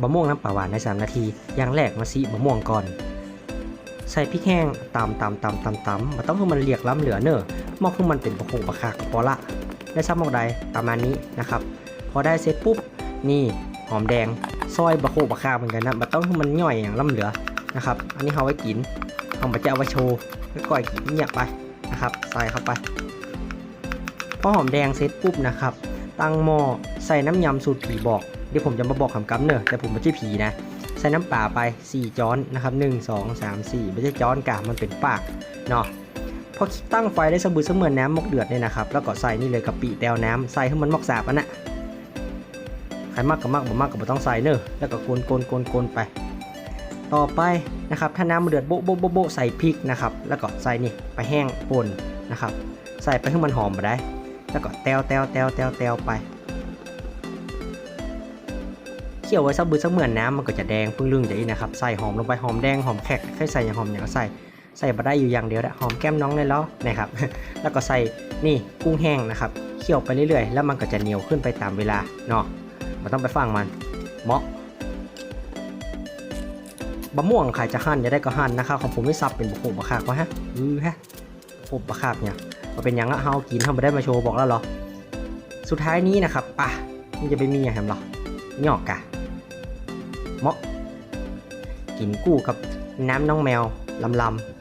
บะม่วงน้ำปลาหวานใน 3 นาที อย่างแรกมาซีบะม่วงก่อน ใส่พริกแห้งตำตำตำตำตำมาต้องให้มันเรียกล้ำเหลือเนอะมอกให้มันเป็นประคงประคากพอละ ได้ซ้ำมอกใดประมาณนี้นะครับ พอได้เสร็จปุ๊บ นี่หอมแดงซอยบะโคบะคาเหมือนกันนะมาต้องให้มันย่อยอย่างล้ำเหลือนะครับ อันนี้เขาไว้กินเอามาจะเอาไว้โชว์ไว้ก่อยกินเงียบไปนะครับ ใส่เข้าไป พอหอมแดงเสร็จปุ๊บนะครับ ตั้งหม้อใส่น้ำยำสูตรผีบอก เดี๋ยวผมจะมาบอกคำกำเนอะแต่ผมไม่ใช่ผีนะ ใส่น้ำปลาไป 4 จ้อนนะครับ 1 2 3 4 ไม่ใช่จ้อนกามันเป็นปากเนาะพอตั้งไฟได้สะบือเสมือนน้ำมกเดือดเนี่ยนะครับ แล้วก็ใส่นี่เลยกะปิแตวน้ำใส่ให้มันมอกสาบอันน่ะใครมากก็มากบ่มากก็บ่ต้องใส่เนอะแล้วก็กนกนกนกนไป ต่อไปนะครับถ้าน้ำมันเดือดโบ๊ะโบ๊ะโบ๊ะโบ๊ะใส่พริกนะครับแล้วก็ใส่นี่ไปแห้งป่นนะครับ ใส่ไปให้มันหอมไปได้ แล้วก็แตวแตวแตวแตวแตวไป คี่ยวไว้สักบือสักเหมือนน้ำมันก็จะแดงพึ่งลึงจะอีนะครับใส่หอมลงไปหอมแดงหอมแขกใครใส่อย่างหอมอย่างก็ใส่ใส่มาได้อยู่อย่างเดียวแหละหอมแก้มน้องเลยแล้วนะครับ แล้วก็ใส่นี่กุ้งแห้งนะครับเคี่ยวไปเรื่อยๆ แล้วมันก็จะเหนียวขึ้นไปตามเวลาเนาะมันต้องไปฟังมันเมาะบะม่วงใครจะหั่นจะได้ก็หั่นนะครับของผมไม่ซับเป็นบะโขบะคากวะฮะอือฮะบะขบะคากเนี่ยมาเป็นยังอะเฮากินเฮาไม่ได้มาโชว์บอกแล้วเหรอสุดท้ายนี้นะครับป่ะมันจะไปมีอย่างไรหรอหยอกกะ เหมาะกินกู้กับน้ำน้องแมวลำลำ